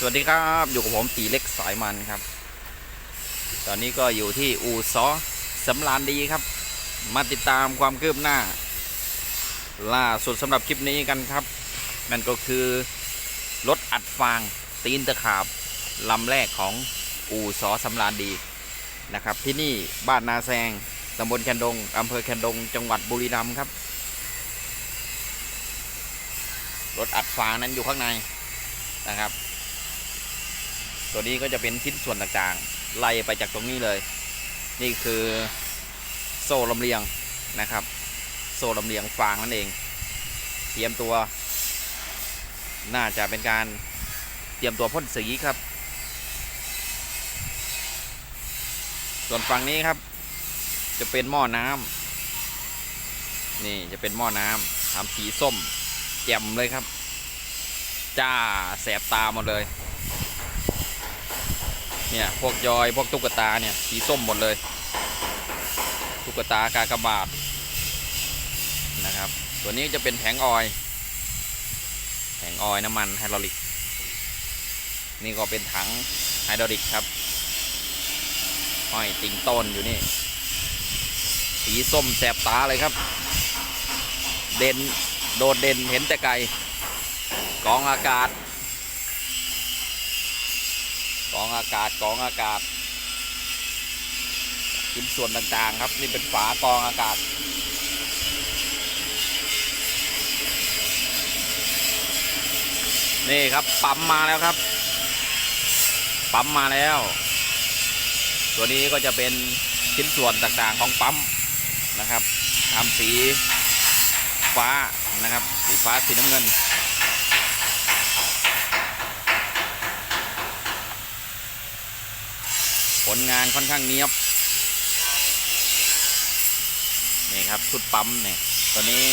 สวัสดีครับอยู่กับผมตีเล็กสายมันครับ ตอนนี้ก็อยู่ที่อูซอสำรานดีครับ มาติดตามความคืบหน้า ล่าสุดสำหรับคลิปนี้กันครับ นั่นก็คือ รถอัดฟางตีนตะขาบลำแรกของอูซอสำรานดีนะครับ ที่นี่บ้านนาแซงตำบลแคนดงอำเภอแคนดง จังหวัดบุรีรัมย์ครับ รถอัดฟางนั้นอยู่ข้างในนะครับ ตัวนี้ก็จะเป็นชิ้นส่วนต่างๆ ไล่ไปจากตรงนี้เลย นี่คือโซ่ลำเลียงนะครับ โซ่ลำเลียงฟางนั่นเอง เตรียมตัว น่าจะเป็นการเตรียมตัวพ่นสีครับ ส่วนฝั่งนี้ครับ จะเป็นหม้อน้ำนี่จะเป็นหม้อน้ำทำสีส้มแจ่มเลยครับ จ้าแสบตาหมดเลย เนี่ยพวกยอยพวกตุ๊กตาเนี่ยสีส้มหมดเลย ตุ๊กตากากบาทนะครับ ตัวนี้จะเป็นแผงออยแผงออยน้ำมันไฮดรอลิก นี่ก็เป็นถังไฮดรอลิกครับห้อยติงต้นอยู่นี่ สีส้มแสบตาเลยครับ เด่นโดดเด่นเห็นแต่ไกลกองอากาศ กองอากาศกองอากาศชิ้นส่วนต่างๆ ครับ นี่เป็นฝากองอากาศ นี่ครับปั๊มมาแล้วครับ ปั๊มมาแล้ว ตัวนี้ก็จะเป็นชิ้นส่วนต่างๆของปั๊มนะครับทำสีฟ้านะครับ สีฟ้าสีน้ำเงิน ผลงานค่อนข้างเนียบนี่ครับชุดปั๊มเนี่ยตัวนี้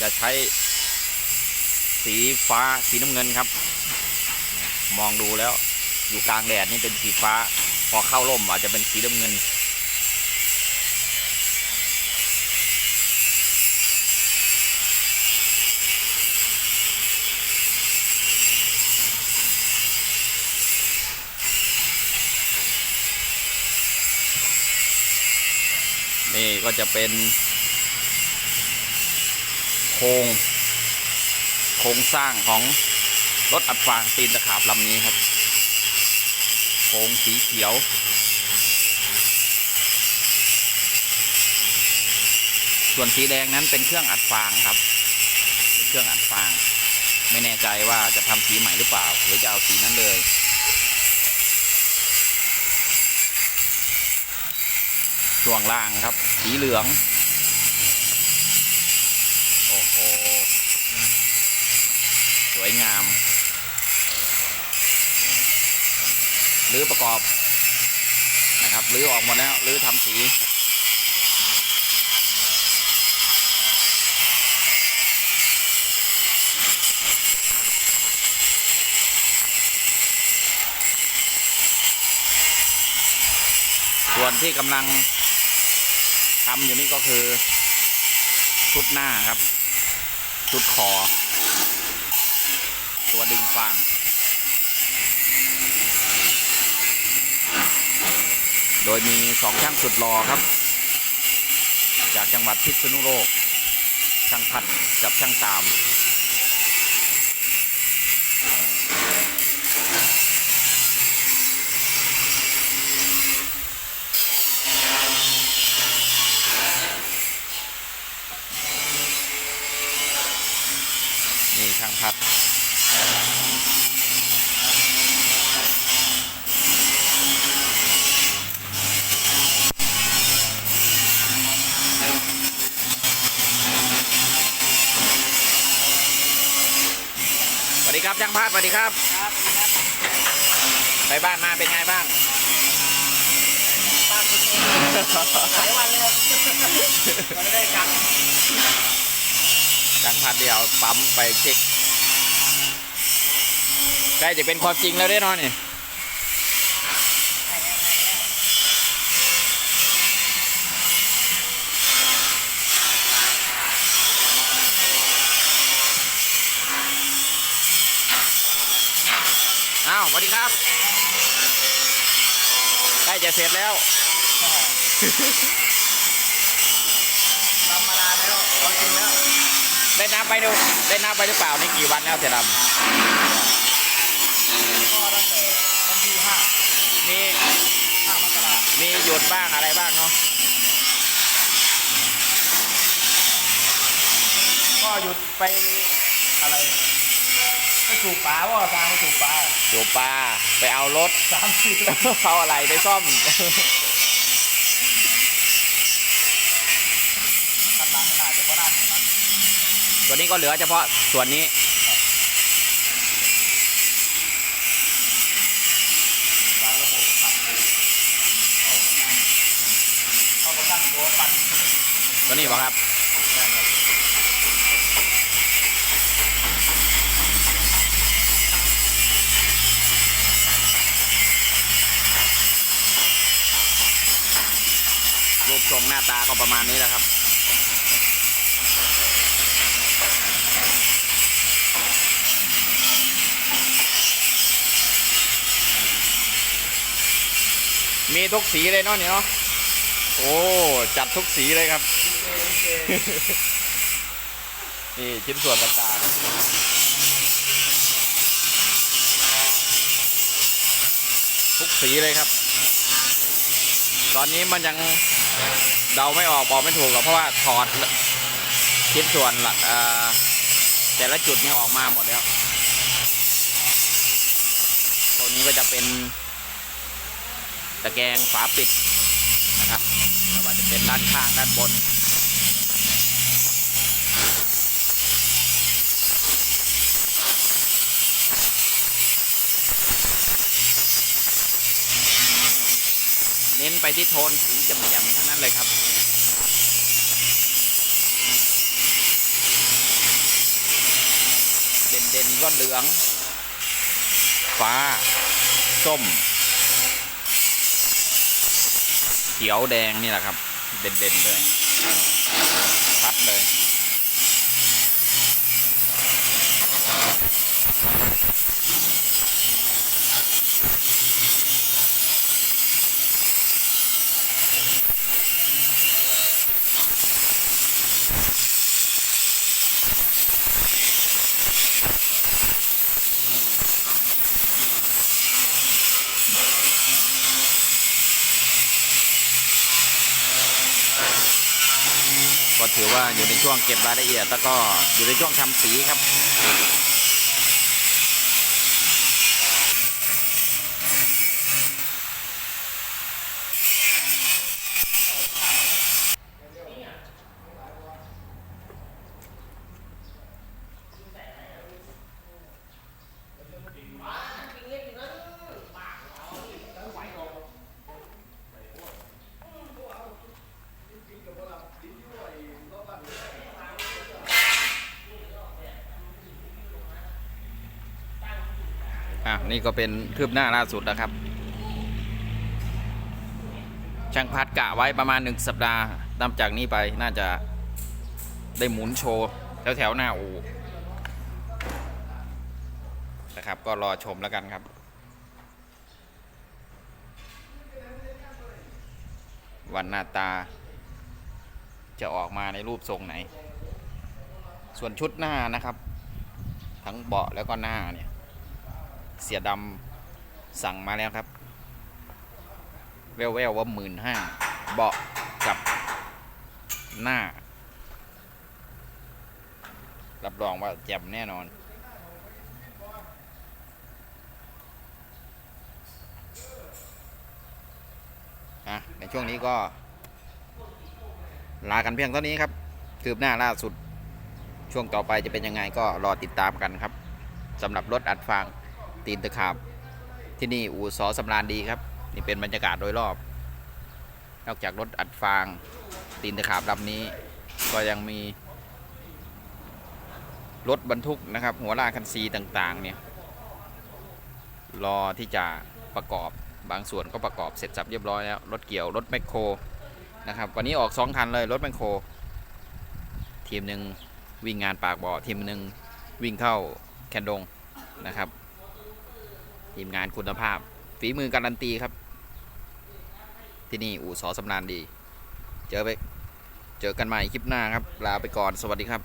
จะใช้สีฟ้าสีน้ำเงินครับ มองดูแล้วอยู่กลางแดดนี่เป็นสีฟ้า พอเข้าร่มอาจจะเป็นสีน้ำเงิน นี่ ก็จะเป็นโครงโครงสร้างของรถอัดฟางตีนตะขาบลำนี้ครับ โครงสีเขียว ส่วนสีแดงนั้นเป็นเครื่องอัดฟางครับ เป็นเครื่องอัดฟาง ไม่แน่ใจว่าจะทำสีใหม่หรือเปล่า หรือจะเอาสีนั้นเลย ช่วงล่างครับ สีเหลือง โอ้โห สวยงาม หรือประกอบนะครับหรือออกหมดแล้วหรือทำสีส่วนที่กำลัง ทำอยู่นี่ก็คือ ชุดหน้าครับ ชุดคอ ตัวดึงฟางโดยมีสองช่างสุดรอครับ จากจังหวัดพิษณุโลก ช่างพัดกับช่างตาม นี่ช่างพัดสวัสดีครับช่างพัดสวัสดีครับครับครับ ไปบ้านมาเป็นไงบ้างบ้านคุณเองหลายวันเลยครับวันได้กลับช่างพัดเดียวปั๊มไปเช็ค ใกล้จะเป็นความจริงแล้วได้นอนนี่อ้าวสวัสดีครับ ใกล้จะเสร็จแล้วทำมานานแล้วพอจริงแล้ว ได้น้ำไปดูได้น้ำไปหรือเปล่านี่กี่วันแล้วเสียดก็ตั้งแต่วัน ที่ห้าำมีห้ามกรามีหยุดบ้างอะไรบ้างเนาะก็หยุดไปอะไรไปสูบปลาว่าทางไปสูบปลาอยู่ปลาไปเอารถ สามสี่วันเขาอะไรไปซ่อม คันหลังน่าจะก็ด้านข้างหลังตัวนี้ก็เหลือเฉพาะส่วนนี้ วางระบบขับเอากำลังเข้ากำลังตัวปัน ตัวนี้ป่ะครับรูปทรงหน้าตาก็ประมาณนี้แหละครับมีทุกสีเลยเนาะนี่เนาะ โอ้ จัดทุกสีเลยครับ นี่ชิ้นส่วนต่างๆทุกสีเลยครับ ตอนนี้มันยังเดาไม่ออกบอกไม่ถูกหรอกเพราะว่าถอดชิ้นส่วนละแต่ละจุดนี่ออกมาหมดแล้วตัวนี้ก็จะเป็นตะแกรงฝาปิดนะครับไม่ว่าจะ เป็นด้านข้างด้านบน เน้นไปที่โทนสีแจ่มๆทั้งนั้นเลยครับเด่นๆก็เหลือง ฟ้า ส้ม เขียวแดงนี่แหละครับ เด่นๆเลยชัดเลย ถือว่าอยู่ในช่วงเก็บรายละเอียด แล้วก็อยู่ในช่วงทำสีครับ อะ นี่ก็เป็นคืบหน้าล่าสุดนะครับ ช่างพัดกะไว้ประมาณหนึ่งสัปดาห์นับจากนี้ไปน่าจะได้หมุนโชว์แถวแถวๆหน้าอูนะครับ ก็รอชมแล้วกันครับวันหน้าตา จะออกมาในรูปทรงไหน ส่วนชุดหน้านะครับ ทั้งเบาะแล้วก็หน้าเนี่ย เสียดำสั่งมาแล้วครับ แววๆว่าหมื่นห้าเบาะกับหน้า รับรองว่าแจ่มแน่นอนอะในช่วงนี้ก็ ลากันเพียงเท่านี้ครับคืบหน้าล่าสุด ช่วงต่อไปจะเป็นยังไงก็รอติดตามกันครับสำหรับรถอัดฟาง ตีนตะขาบ ที่นี่อู่สอสำราญดีครับ นี่เป็นบรรยากาศโดยรอบ นอกจากรถอัดฟาง ตีนตะขาบลำนี้ ก็ยังมี รถบรรทุกนะครับ หัวลากคันซีต่างๆ เนี่ย รอที่จะประกอบบางส่วนก็ประกอบเสร็จสับเรียบร้อยแล้ว รถเกี่ยวรถแมคโครนะครับ วันนี้ออกสองคันเลยรถแมคโคร ทีมหนึ่งวิ่งงานปากบ่อทีมหนึ่งวิ่งเข้าแคนดงนะครับ ทีมงานคุณภาพ ฝีมือการันตีครับ ที่นี่อู่สอสำนานดี เจอไป เจอกันใหม่คลิปหน้าครับ ลาไปก่อนสวัสดีครับ